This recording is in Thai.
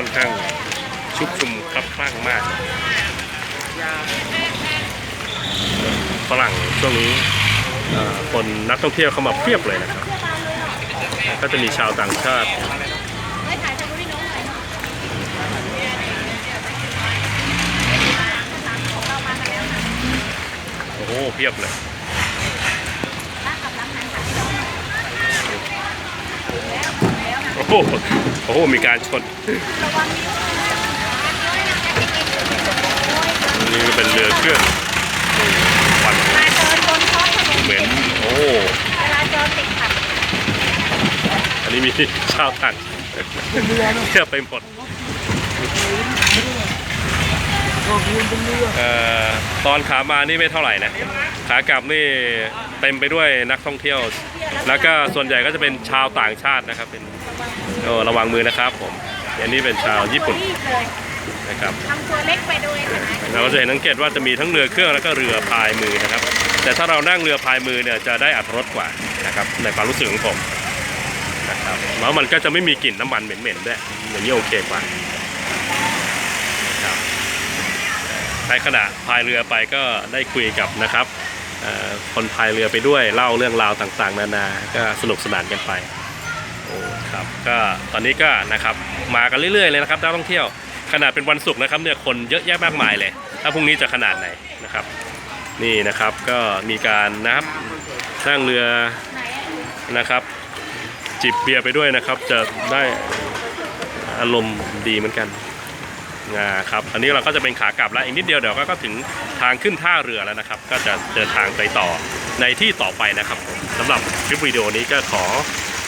ค่อนข้างชุกชุมคลับคลั่งมากฝรั่งช่วงนี้คนนักท่องเที่ยวเข้ามาเพียบเลยนะครับ ก็จะมีชาวต่างชาติโอ้โหเพียบเลย โอ้โหโอ้โห มีการชน นี่ก็เป็นเรือเครื่องควันมาเดินบนท้องถนนเหม็นโอ้เวลาจอติดขัดอันนี้มีชาวต่างเทียบไปหมดเอ่อตอนขามานี่ไม่เท่าไหร่นะขากลับนี่เต็มไปด้วยนักท่องเที่ยว แล้วก็ส่วนใหญ่ก็จะเป็นชาวต่างชาตินะครับเป็น โอ้ระวังมือนะครับผมอันนี้เป็นชาวญี่ปุ่นรีบเลยนะครับทำตัวเล็กไปด้วยนะเราก็จะเห็นสังเกตว่าจะมีทั้งเรือเครื่องแล้วก็เรือพายมือนะครับ แต่ถ้าเรานั่งเรือพายมือเนี่ยจะได้อัตรสกว่านะครับในความรู้สึกของผมนะครับแล้วมันก็จะไม่มีกลิ่นน้ำมันเหม็นๆด้วยอย่างนี้โอเคกว่านะครับในขณะพายเรือไปก็ได้คุยกับนะครับเอ่อคนพายเรือไปด้วยเล่าเรื่องราวต่างๆ นานาก็สนุกสนานกันไปโอ้ ครับก็ตอนนี้ก็นะครับมากันเรื่อยๆเลยนะครับนักท่องเที่ยวขนาดเป็นวันศุกร์นะครับเนี่ยคนเยอะแยะมากมายเลย ถ้าพรุ่งนี้จะขนาดไหนนะครับ นี่นะครับก็มีการนะครับนั่งเรือนะครับ จิบเบียร์ไปด้วยนะครับ จะได้อารมณ์ดีเหมือนกันงาครับอันนี้เราก็จะเป็นขากลับแล้วอีกนิดเดียวเดี๋ยวก็ถึงทางขึ้นท่าเรือแล้วนะครับ ก็จะเดินทางไปต่อในที่ต่อไปนะครับสำหรับคลิปวิดีโอนี้ก็ขอ